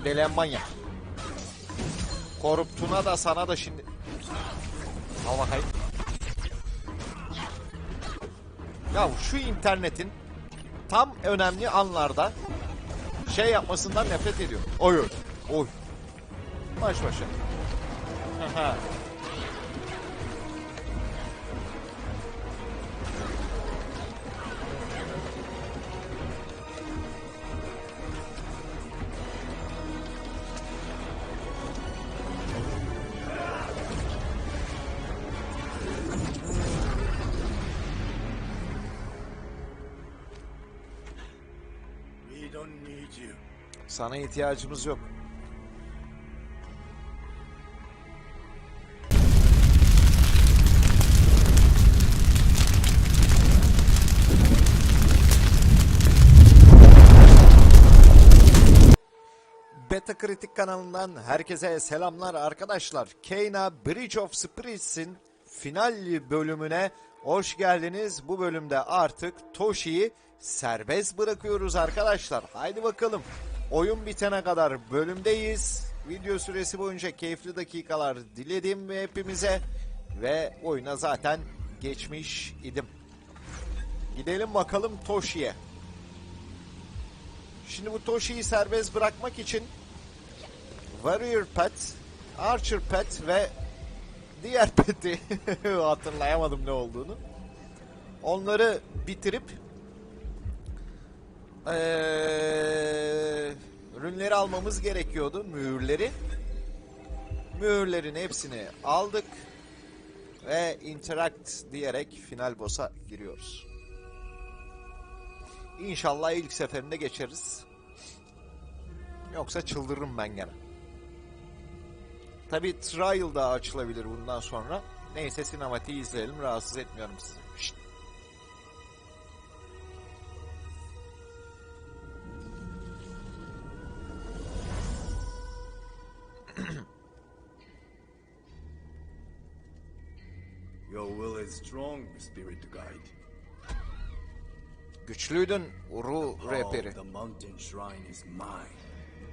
Dendeleyen manyak. Koruptuna da sana da şimdi. Al bakayım. Ya şu internetin tam önemli anlarda şey yapmasından nefret ediyorum. Oy oy. Oy. Baş başa. Sana ihtiyacımız yok. Beta Kritik kanalından herkese selamlar arkadaşlar. Kena Bridge of Spirits'in final bölümüne hoş geldiniz. Bu bölümde artık Toshi'yi serbest bırakıyoruz arkadaşlar. Haydi bakalım. Oyun bitene kadar bölümdeyiz. Video süresi boyunca keyifli dakikalar diledim hepimize ve oyuna zaten geçmiş idim. Gidelim bakalım Toshi'ye. Şimdi bu Toshi'yi serbest bırakmak için Warrior Pet, Archer Pet ve diğer peti hatırlayamadım ne olduğunu. Onları bitirip eee ürünleri almamız gerekiyordu, mühürleri. Mühürlerin hepsini aldık ve interact diyerek final boss'a giriyoruz. İnşallah ilk seferinde geçeriz. Yoksa çıldırırım ben gene. Tabi trial da açılabilir bundan sonra. Neyse sinematiği izleyelim. Rahatsız etmiyorum sizi. Strong, spirit guide. Güçlüydün Uru rehberi. the mountain shrine is mine.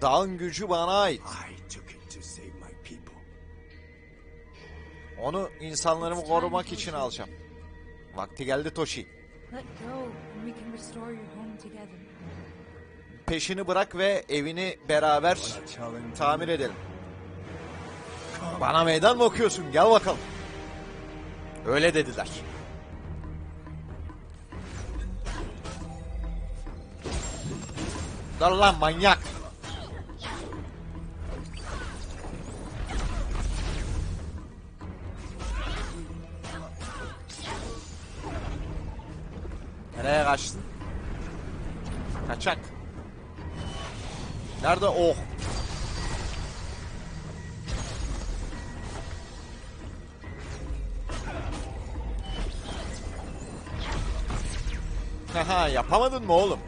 Dağın gücü bana ait. I took it to save my people. Onu insanlarımı korumak için alacağım. Vakti geldi Toshi. Let go, and we can restore your home together. Peşini bırak ve evini beraber tamir edelim. Bana meydan mı okuyorsun? Gel bakalım. Öyle dediler. Dur lan manyak. Nereye kaçtın? Kaçak. Nerede? Oh. Yapamadın mı oğlum?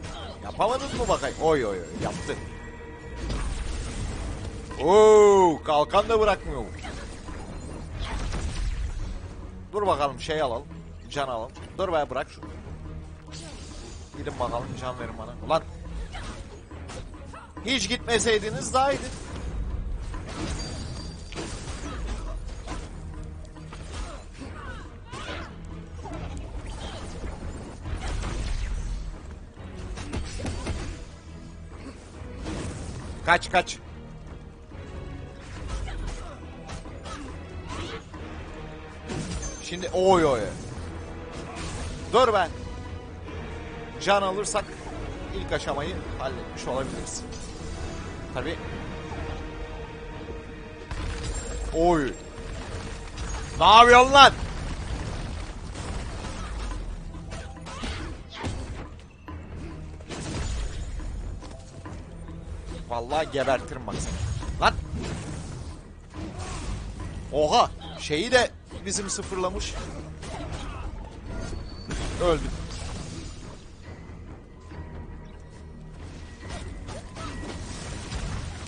Yapamadın mı bakayım? Oy oy oy yaptın. Oo kalkan da bırakmıyor. Dur bakalım şey alalım. Can alalım. Dur be bırak şunu. Gidin bakalım can verin bana. Ulan. Hiç gitmeseydiniz daha iyiydi. Kaç kaç. Şimdi oy oy. Dur ben. Can alırsak ilk aşamayı halletmiş olabiliriz. Tabi. Oy. Ne yapıyorsun lan? Vallahi gebertirim bak seni. Lan! Oha! Şeyi de bizim sıfırlamış. Öldüm.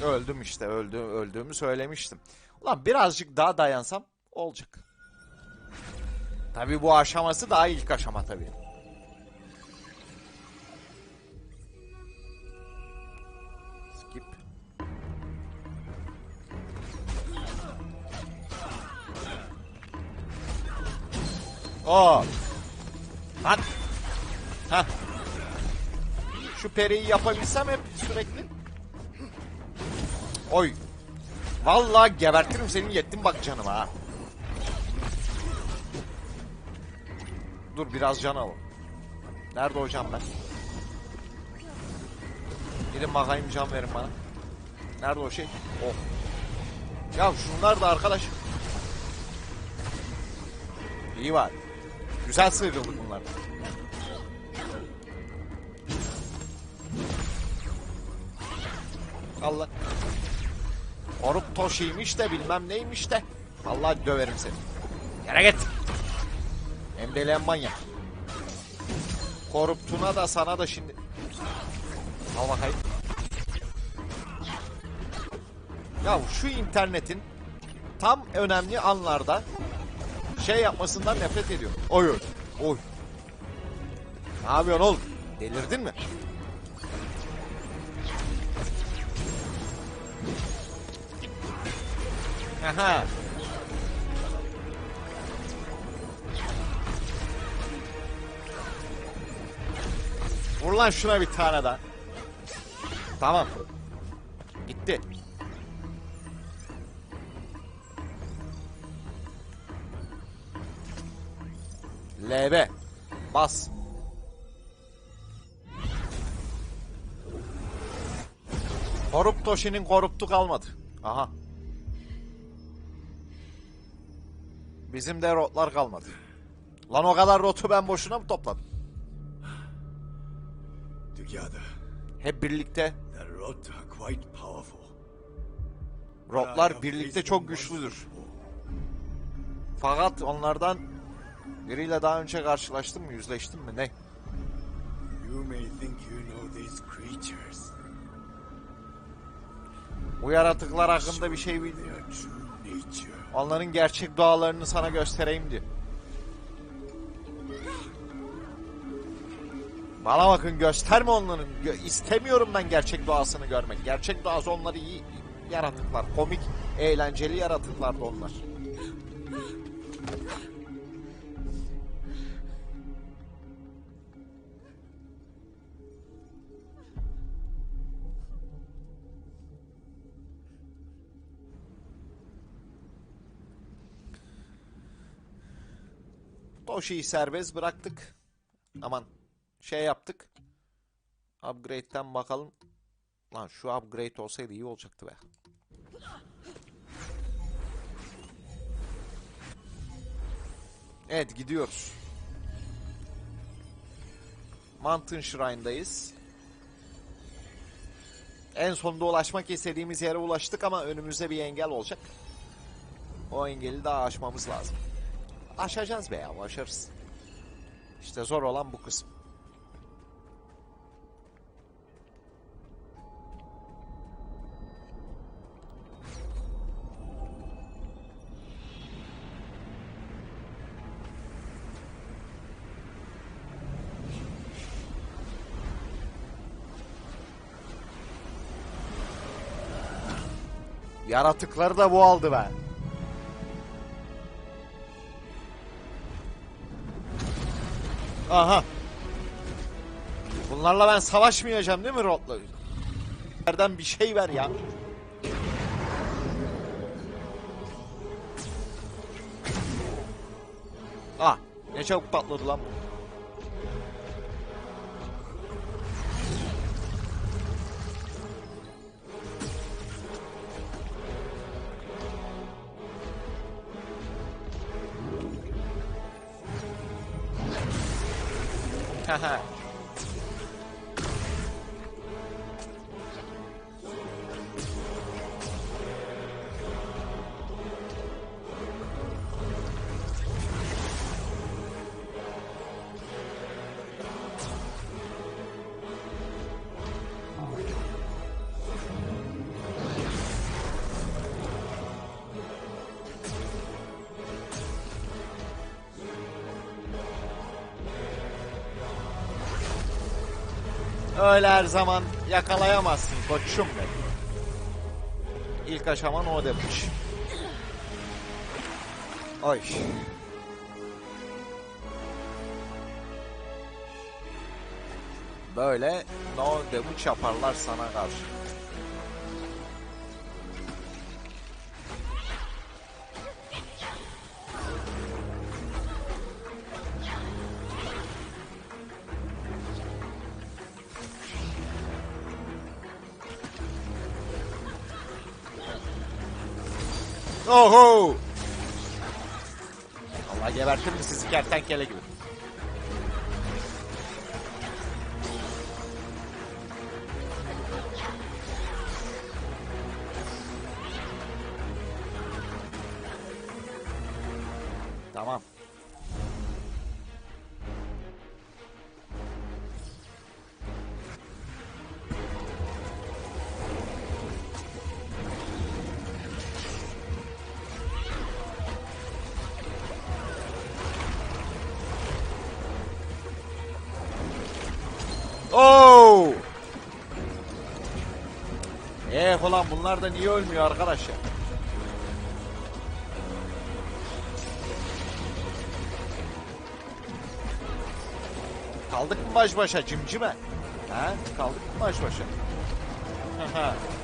Öldüm işte öldü, öldüğümü söylemiştim. Ulan birazcık daha dayansam olacak. Tabi bu aşaması daha ilk aşama tabi. Oo. Lan. Hah. Şu periyi yapabilsem hep sürekli. Oy. Vallahi gebertirim senin yettin bak canıma ha. Dur biraz can alalım. Nerede hocam ben? Gidin bakayım can verin bana. Nerede o şey? Oh. Ya şunlar da arkadaş. İyi var. Güzel sıyrıldık bunlar. Allah. Orup Toshi'ymiş de bilmem neymiş de. Vallahi döverim seni. Yere git. Hem deli manyak. Koruptuna da sana da şimdi. Al bakayım. Ya şu internetin tam önemli anlarda şey yapmasından nefret ediyorum. Oy oy. Oy. Ne yapıyorsun oğlum? Delirdin mi? Aha. Vur lan şuna bir tane daha. Tamam. Gitti. LB. Bas. Korup Toshi'nin koruptu kalmadı. Aha. Bizim de rotlar kalmadı. Lan o kadar rotu ben boşuna mı topladım? Together, Hep birlikte. the Rot are quite powerful. Rotlar birlikte çok güçlüdür. Fakat onlardan biriyle daha önce karşılaştım mı, yüzleştim mi ne? You may think you know these creatures. Bu yaratıklar hakkında bir şey bil. Onların gerçek doğalarını sana göstereyim diyor. Bana bakın gösterme onların. Gö- istemiyorum ben gerçek doğasını görmek. Gerçek doğası onları iyi yaratıklar. Komik, eğlenceli yaratıklar da onlar. Toshi'yi serbest bıraktık. Aman şey yaptık. Upgrade'den bakalım. Lan şu upgrade olsaydı iyi olacaktı be. Evet gidiyoruz. Mountain Shrine'dayız. En sonunda ulaşmak istediğimiz yere ulaştık ama önümüzde bir engel olacak. O engeli daha aşmamız lazım. Aşacağız be ya, aşarız. İşte zor olan bu kısım. Yaratıkları da bu aldı be. Aha. Bunlarla ben savaşmayacağım değil mi Rot'la? Nereden bir şey ver ya. Ah, ne çabuk patladı lan bu. öyle her zaman yakalayamazsın koçum benim. İlk aşaman o demiş. Oy. Böyle no damage yaparlar sana karşı. Oho! Allah gebertir mi sizi kertenkele gibi? Oo! Eh ulan bunlar da niye ölmüyor arkadaş ya? Kaldık mı baş başa cimcime? Ha? Kaldık mı baş başa?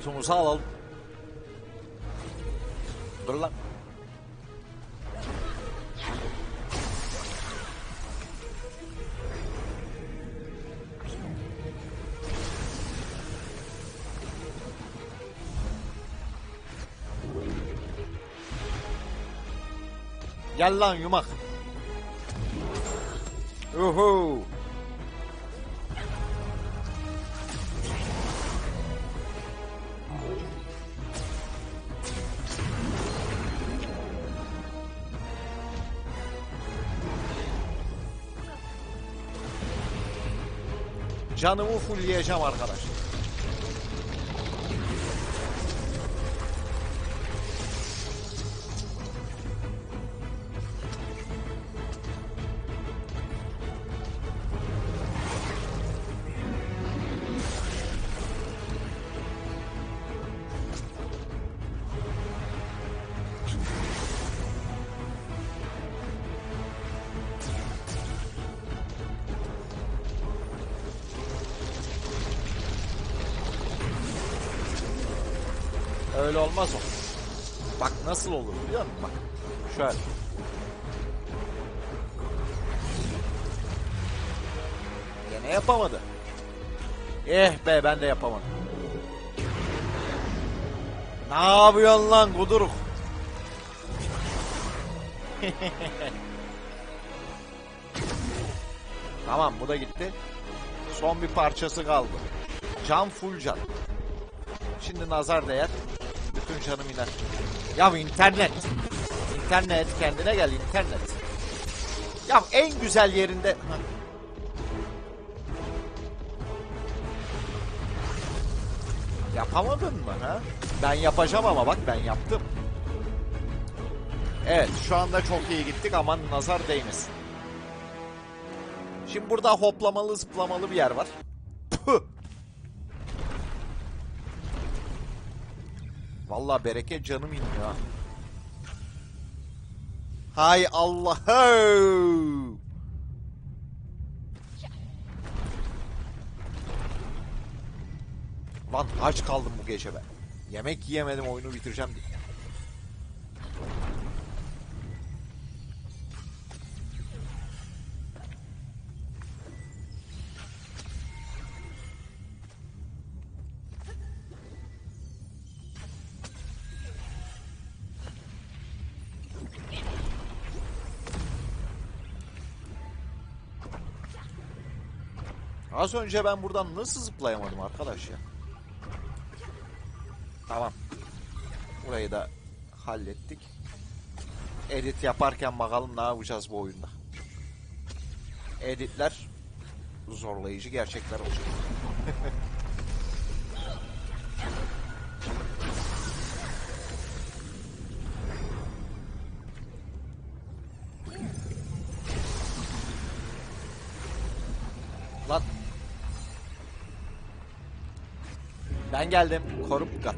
Rotumuzu alalım. Dur lan. Gel lan yumak. Uhu. Canımı fullleyeceğim arkadaş. Şöyle. Gene yapamadı. Eh be ben de yapamadım. Ne yapıyorsun lan kuduruk? tamam bu da gitti. Son bir parçası kaldı. Can full can. Şimdi nazar değer. Bütün canım iner. Ya internet. İnternet kendine gel internet. Ya en güzel yerinde. Yapamadın mı ha? Ben yapacağım ama bak ben yaptım. Evet şu anda çok iyi gittik aman nazar değmesin. Şimdi burada hoplamalı zıplamalı bir yer var. Püh! Vallahi bereket canım iniyor ha. Hay Allah'ım. Lan aç kaldım bu gece ben. Yemek yiyemedim oyunu bitireceğim diye. Az önce ben buradan nasıl zıplayamadım arkadaş ya? Tamam. Burayı da hallettik. Edit yaparken bakalım ne yapacağız bu oyunda. Editler zorlayıcı gerçekler olacak. Geldim. Korup kat.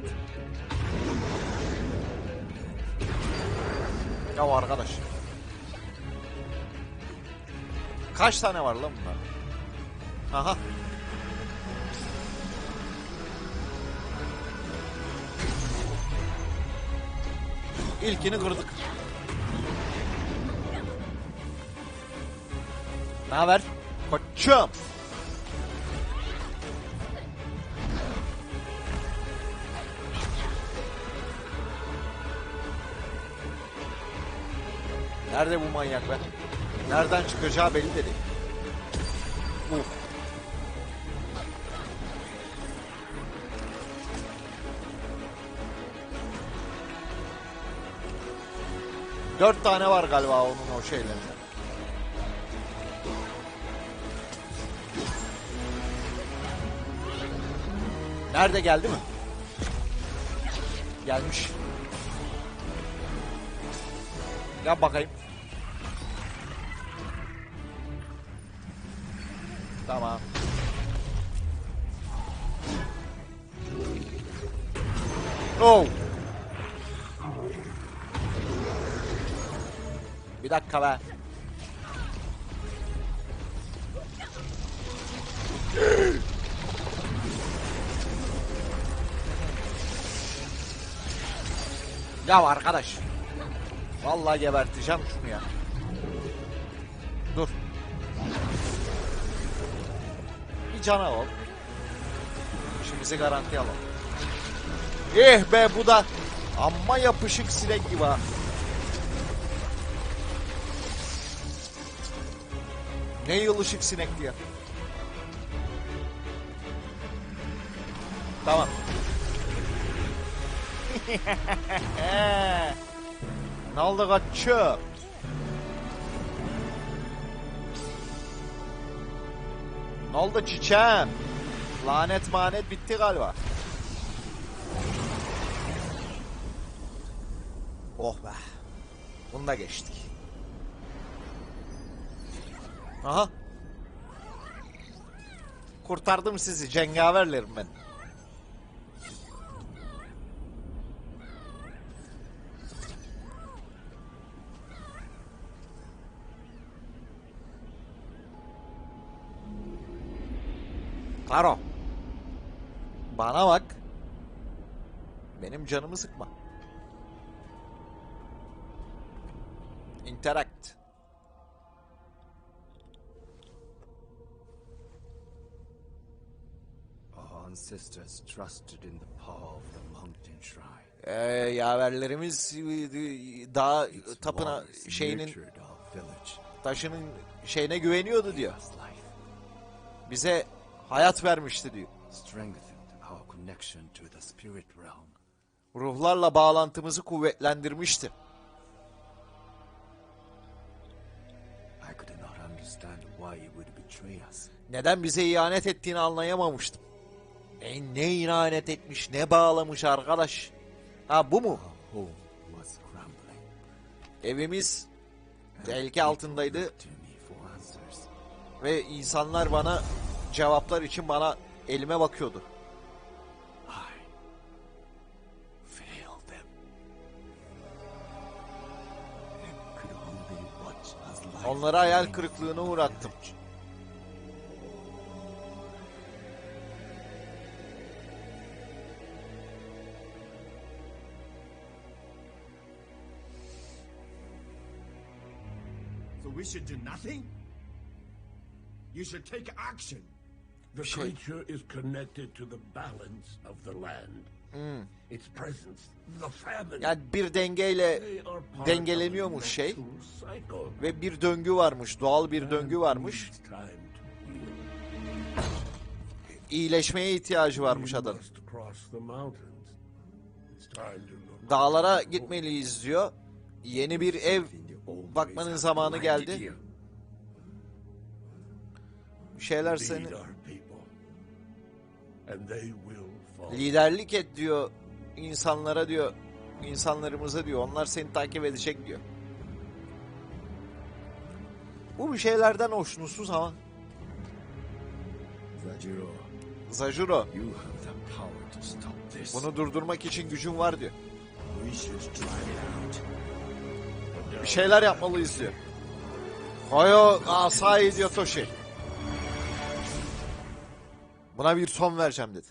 Ya arkadaş. Kaç tane var lan bunlar? Aha. İlkini kırdık. Ne haber? Koçum. Nerede bu manyak be? Nereden çıkacağı belli de değil. Uf. Dört tane var galiba onun o şeylerinde. Nerede geldi mi? Gelmiş. Gel bakayım. Oh. Bir dakika be. Ya arkadaş. Vallahi geberteceğim şunu ya. Dur. Bir cana ol. İşimizi garantiye alalım. Eh be bu da amma yapışık sinek gibi ha. Ne yılışık sinek diye. Tamam. ne oldu kaççı? Ne oldu çiçeğim? Lanet manet bitti galiba. Oh be. Bunu geçtik. Aha. Kurtardım sizi cengaverlerim ben. Karo. Bana bak. Benim canımı sıkma. Interact. Our ancestors trusted in the power of the mountain shrine. Ee, yaverlerimiz e, dağ tapına şeyinin taşının şeyine güveniyordu diyor. Bize hayat vermişti diyor. Ruhlarla bağlantımızı kuvvetlendirmişti. Neden bize ihanet ettiğini anlayamamıştım. E, ne ihanet etmiş, ne bağlamış arkadaş. Ha bu mu? Evimiz tehlike altındaydı ve insanlar bana cevaplar için bana elime bakıyordu. Onları hayal kırıklığına uğrattım. So we should do nothing? You should take action. The creature is connected to the balance of the land. Its presence, the famine. Yani bir dengeyle dengeleniyormuş şey ve bir döngü varmış, doğal bir döngü varmış. İyileşmeye ihtiyacı varmış look. Dağlara gitmeliyiz diyor. Yeni bir ev bakmanın zamanı geldi. Şeyler seni liderlik et diyor insanlara diyor insanlarımıza diyor onlar seni takip edecek diyor. Bu bir şeylerden hoşnutsuz ama Zajiro, Zajuro you have the power to stop this. bunu durdurmak için gücün var diyor. Bir şeyler yapmalıyız diyor. Koyo asayı diyor Toshi. Buna bir son vereceğim dedi.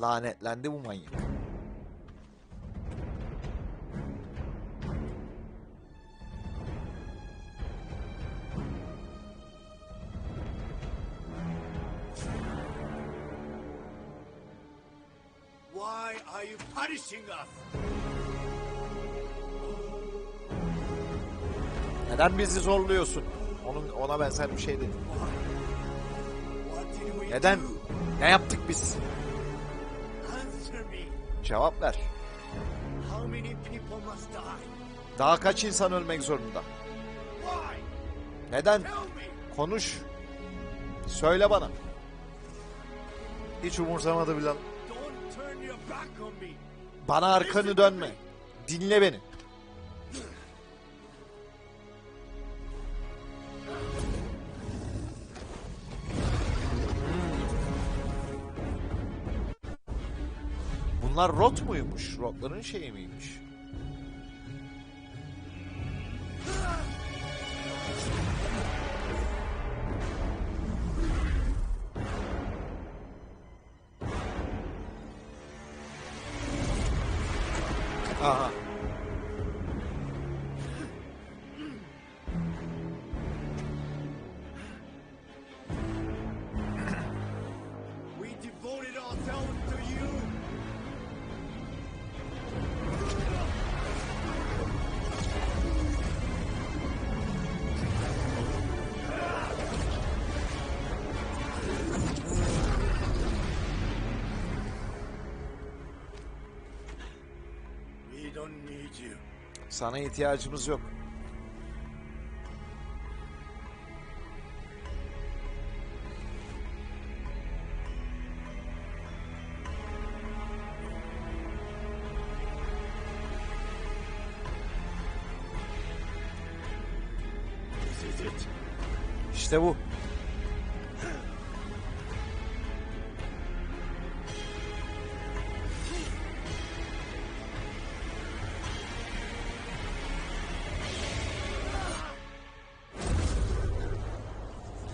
Lanetlendi bu manyak. Why are you punishing us? Neden bizi zorluyorsun? Onun ona benzer bir şey we Neden? Ne yaptık biz? Cevap ver. Daha kaç insan ölmek zorunda? Neden? Konuş. Söyle bana. Hiç umursamadı bile. Bana arkanı dönme. Dinle beni. Bunlar rot muymuş? Rotların şeyi miymiş? Sana ihtiyacımız yok. İşte bu.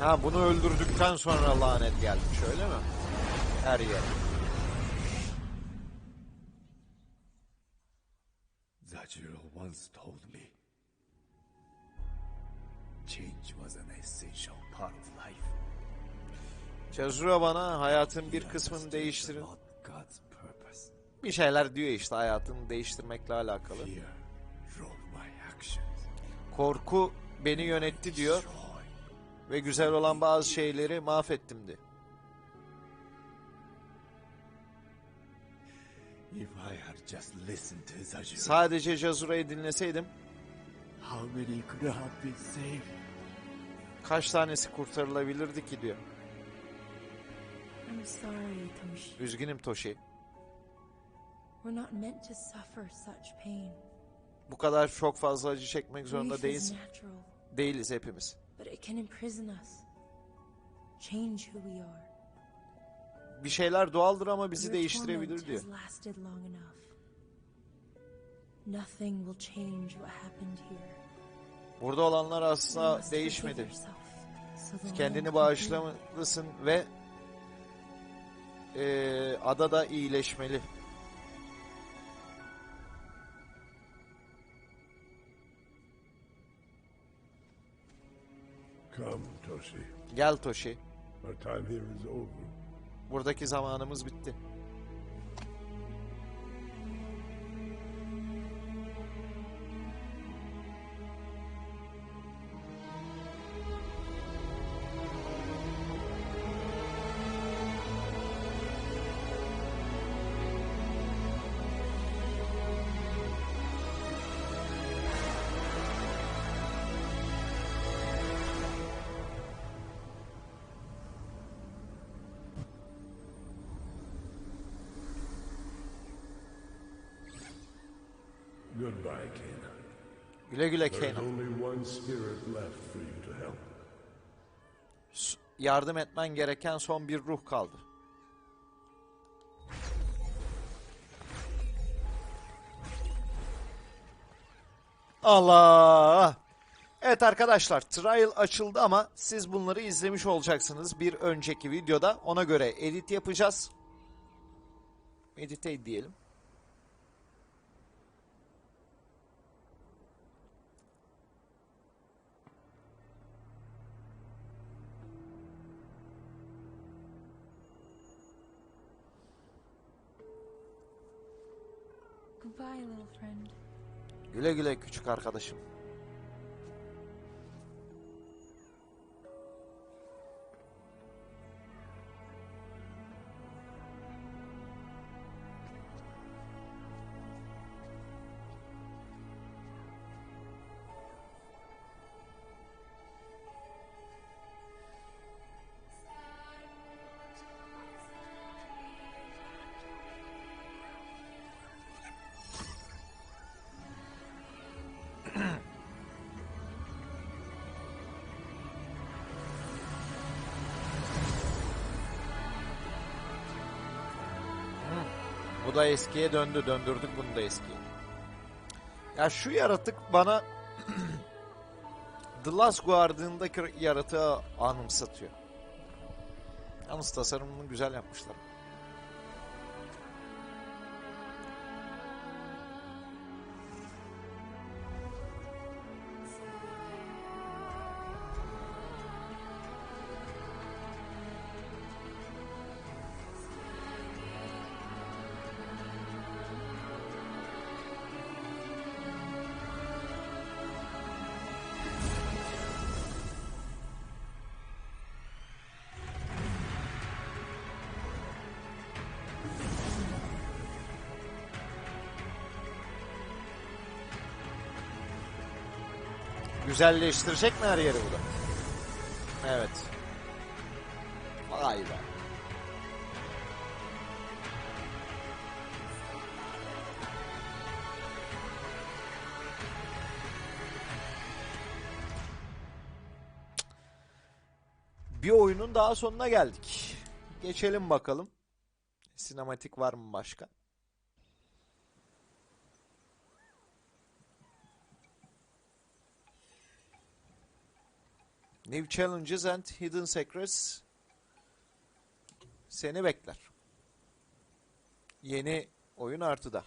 Ha bunu öldürdükten sonra lanet gelmiş öyle mi? Her yere. Zajiro once told me change was an essential part of life. Cezura bana hayatın bir kısmını değiştirin. Bir şeyler diyor işte hayatını değiştirmekle alakalı. Korku beni yönetti diyor. Ve güzel olan bazı şeyleri mahvettim diyor. If I had just listened to Zajiro, Sadece Cezura'yı dinleseydim how many could have been saved? kaç tanesi kurtarılabilirdi ki diyor. I'm sorry, Toshi. Üzgünüm Toshi. We're not meant to suffer such pain. Bu kadar çok fazla acı çekmek zorunda Grief is değiliz. natural, Değiliz hepimiz. But it can imprison us. Change who we are. Bir şeyler doğaldır ama bizi değiştirebilir diyor. Nothing will change what happened here. Burada olanlar asla değişmedi. Kendini bağışlamalısın ve eee ada da iyileşmeli. Come, Toshi. Gel Toshi. Our time here is over. Buradaki zamanımız bitti. Goodbye, Cana. Güle güle There's Kanan. only one spirit left for you to help. Yardım etmen gereken son bir ruh kaldı. Allah! Evet arkadaşlar trial açıldı ama siz bunları izlemiş olacaksınız bir önceki videoda. Ona göre edit yapacağız. Edite diyelim. Güle güle küçük arkadaşım. Da eskiye döndü. Döndürdük bunu da eskiye. Ya şu yaratık bana The Last Guardian'daki yaratığı anımsatıyor. Yalnız tasarımını güzel yapmışlar. Güzelleştirecek mi her yeri bu da? Evet. Vay be. Bir oyunun daha sonuna geldik. Geçelim bakalım. Sinematik var mı başka? New Challenges and Hidden Secrets seni bekler. Yeni oyun artıda.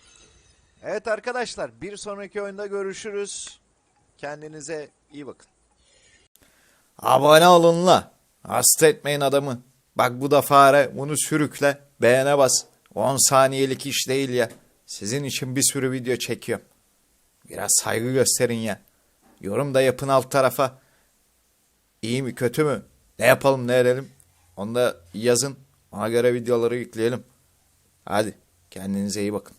Evet arkadaşlar bir sonraki oyunda görüşürüz. Kendinize iyi bakın. Abone olun la. Hasta etmeyin adamı. Bak bu da fare. Bunu sürükle. Beğene bas. 10 saniyelik iş değil ya. Sizin için bir sürü video çekiyorum. Biraz saygı gösterin ya. Yorum da yapın alt tarafa. İyi mi kötü mü? Ne yapalım ne edelim? Onu da yazın. Ona göre videoları yükleyelim. Hadi kendinize iyi bakın.